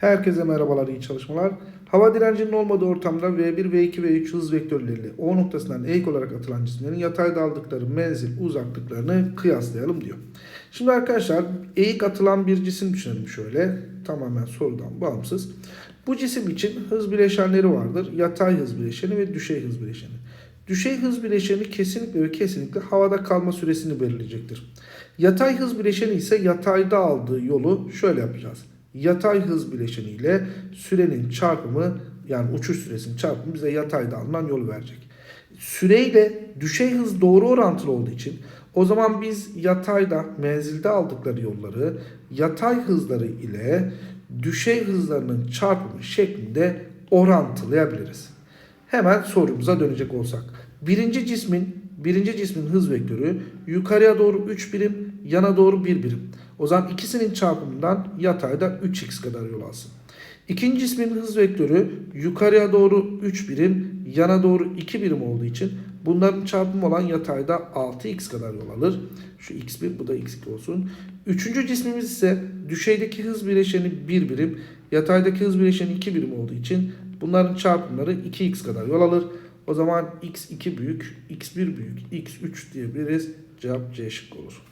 Herkese merhabalar, iyi çalışmalar. Hava direncinin olmadığı ortamda V1, V2, V3 hız vektörleriyle O noktasından eğik olarak atılan cisimlerin yatayda aldıkları menzil uzaklıklarını kıyaslayalım diyor. Şimdi arkadaşlar eğik atılan bir cisim düşünelim şöyle. Tamamen sorudan bağımsız. Bu cisim için hız bileşenleri vardır. Yatay hız bileşeni ve düşey hız bileşeni. Düşey hız bileşeni kesinlikle ve kesinlikle havada kalma süresini belirleyecektir. Yatay hız bileşeni ise yatayda aldığı yolu şöyle yapacağız. Yatay hız bileşeni ile sürenin çarpımı yani uçuş süresinin çarpımı bize yatayda alınan yolu verecek. Süreyle düşey hız doğru orantılı olduğu için o zaman biz yatayda menzilde aldıkları yolları yatay hızları ile düşey hızlarının çarpımı şeklinde orantılayabiliriz. Hemen sorumuza dönecek olsak. Birinci cismin birinci cismin hız vektörü yukarıya doğru 3 birim, yana doğru 1 birim. O zaman ikisinin çarpımından yatayda 3x kadar yol alsın. İkinci cismin hız vektörü yukarıya doğru 3 birim, yana doğru 2 birim olduğu için bunların çarpımı olan yatayda 6x kadar yol alır. Şu x1 bu da x2 olsun. Üçüncü cismimiz ise düşeydeki hız bileşeni 1 birim, yataydaki hız bileşeni 2 birim olduğu için bunların çarpımları 2x kadar yol alır. O zaman x2 büyük, x1 büyük, x3 diyebiliriz. Cevap C şıkkı olur.